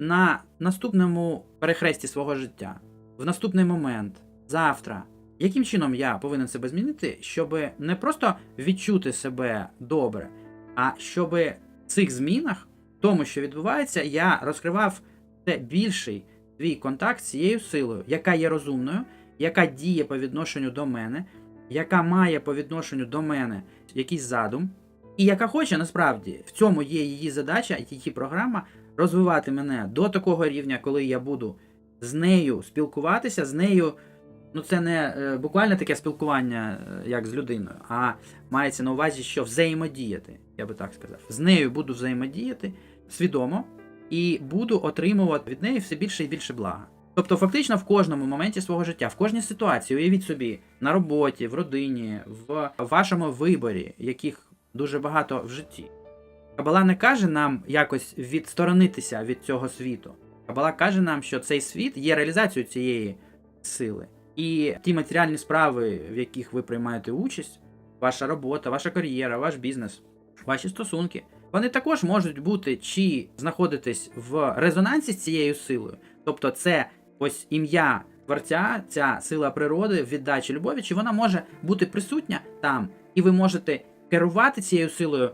на наступному перехресті свого життя, в наступний момент, завтра. Яким чином я повинен себе змінити, щоб не просто відчути себе добре, а щоб в цих змінах, тому що відбувається, я розкривав це більший свій контакт з цією силою, яка є розумною, яка діє по відношенню до мене, яка має по відношенню до мене якийсь задум, і яка хоче насправді в цьому є її задача, її програма розвивати мене до такого рівня, коли я буду з нею спілкуватися, з нею. Ну, це не е, буквально таке спілкування, е, як з людиною, а мається на увазі, що взаємодіяти, я би так сказав. З нею буду взаємодіяти свідомо і буду отримувати від неї все більше і більше блага. Тобто, фактично, в кожному моменті свого життя, в кожній ситуації, уявіть собі, на роботі, в родині, в вашому виборі, яких дуже багато в житті. Кабала не каже нам якось відсторонитися від цього світу. Кабала каже нам, що цей світ є реалізацією цієї сили. І ті матеріальні справи, в яких ви приймаєте участь, ваша робота, ваша кар'єра, ваш бізнес, ваші стосунки, вони також можуть бути чи знаходитись в резонансі з цією силою. Тобто, це ось ім'я творця, ця сила природи, віддачі любові, чи вона може бути присутня там, і ви можете керувати цією силою